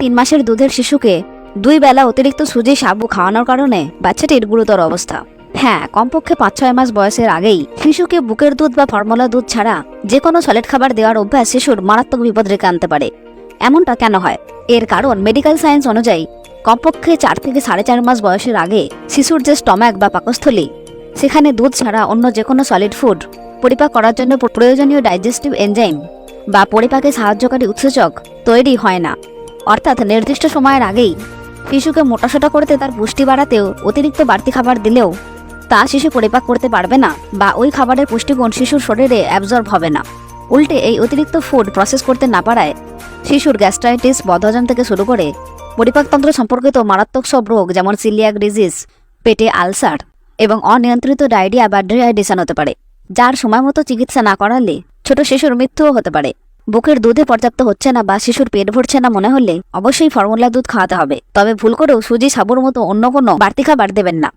তিন মাসের দুধের শিশুকে দুই বেলা অতিরিক্ত সুজি, সাবু খাওয়ানোর কারণে বাচ্চাটির গুরুতর অবস্থা। হ্যাঁ কমপক্ষে পাঁচ ছয় মাস বয়সের আগেই শিশুকে বুকের দুধ বা ফর্মুলা দুধ ছাড়া যে কোনো সলিড খাবার দেওয়ার অভ্যাস শিশুর মারাত্মক বিপদ রেখে আনতে পারে। এমনটা কেন হয়? এর কারণ মেডিকেল সায়েন্স অনুযায়ী, কমপক্ষে চার থেকে সাড়ে চার মাস বয়সের আগে শিশুর যে স্টম্যাক বা পাকস্থলী, সেখানে দুধ ছাড়া অন্য যে কোনো সলিড ফুড পরিপাক করার জন্য প্রয়োজনীয় ডাইজেস্টিভ এনজাইম বা পরিপাকে সাহায্যকারী উৎসেচক তৈরি হয় না। অর্থাৎ নির্দিষ্ট সময়ের আগেই শিশুকে মোটাসোটা করতে তার পুষ্টি বাড়াতেও অতিরিক্ত বাড়তি খাবার দিলেও তা শিশু পরিপাক করতে পারবে না বা ওই খাবারের পুষ্টিগুণ শিশুর শরীরে অ্যাবজর্ব হবে না। উল্টে এই অতিরিক্ত ফুড প্রসেস করতে না পারায় শিশুর গ্যাস্ট্রাইটিস বদহজম থেকে শুরু করে পরিপাকতন্ত্র সম্পর্কিত মারাত্মক সব রোগ যেমন সিলিয়াক ডিজিজ পেটে আলসার এবং অনিয়ন্ত্রিত ডায়রিয়া বা ডিহাইড্রেশন হতে পারে, যার সময় মতো চিকিৎসা না করালে ছোট শিশুর মৃত্যুও হতে পারে। বুকের দুধে পর্যাপ্ত হচ্ছে না বা শিশুর পেট ভরছে না মনে হলে অবশ্যই ফর্মুলা দুধ খাওয়াতে হবে। তবে ভুল করেও সুজি, সাবুর মতো অন্য কোনো বাড়তি খাবার দেবেন না।